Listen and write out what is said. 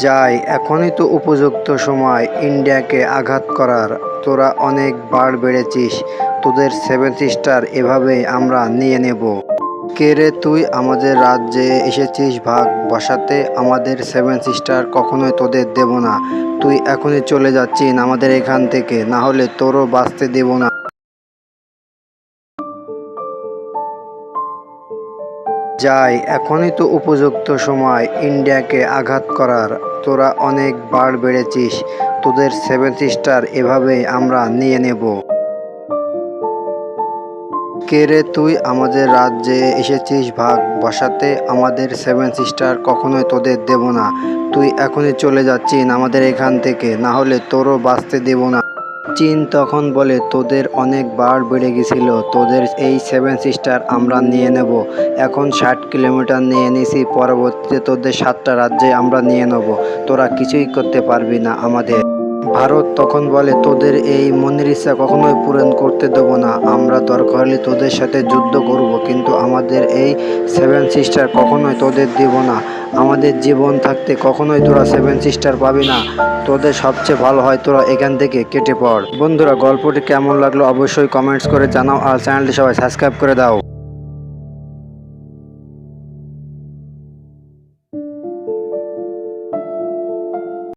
যাই, এখনই তো উপযুক্ত সময়। ইন্ডিয়াকে আঘাত করার। তোরা অনেক বার বেড়েছিস। তোদের সেভেন সিস্টার এভাবে আমরা নিয়ে নেব। কে রে তুই? আমাদের রাজ্যে এসেছিস ভাগ। বসাতে আমাদের সেভেন সিস্টার কখনোই তোদের দেব না। তুই এখনই চলে যাচ্ছিস আমাদের এখান থেকে। না হলে তোরও বাঁচতে দেব না। যাই, এখনই তো উপযুক্ত সময় ইন্ডিয়াকে আঘাত করার। তোরা অনেক বার বেড়েছিস, তোদের সেভেন সিস্টার এভাবে আমরা নিয়ে নেব। কে রে তুই? আমাদের রাজ্যে এসেছিস ভাগ, বসাতে আমাদের সেভেন সিস্টার কখনোই তোদের দেব না। তুই এখনই চলে যাচ্ছিস আমাদের এখান থেকে না হলে তোরও বাঁচতে দেব না। চীন তখন বলে, তোদের অনেক বার বেড়ে গেছিল, তোদের এই সেভেন সিস্টার আমরা নিয়ে নেব। এখন ষাট কিলোমিটার নিয়ে নিছি, পরবর্তীতে তোদের সাতটা রাজ্যে আমরা নিয়ে নেব। তোরা কিছুই করতে পারবি না আমাদের। ভারত তখন বলে, তোদের এই মনের ইচ্ছা কখনোই পূরণ করতে দেবো না। আমরা দরকার হলে তোদের সাথে যুদ্ধ করব, কিন্তু আমাদের এই সেভেন সিস্টার কখনোই তোদের দেব না। আমাদের জীবন থাকতে কখনোই তোরা সেভেন সিস্টার পাবি না। তোদের সবচেয়ে ভালো হয় তোরা এখান থেকে কেটে পড়। বন্ধুরা, গল্পটি কেমন লাগল অবশ্যই কমেন্টস করে জানাও আর চ্যানেলটি সবাই সাবস্ক্রাইব করে দাও।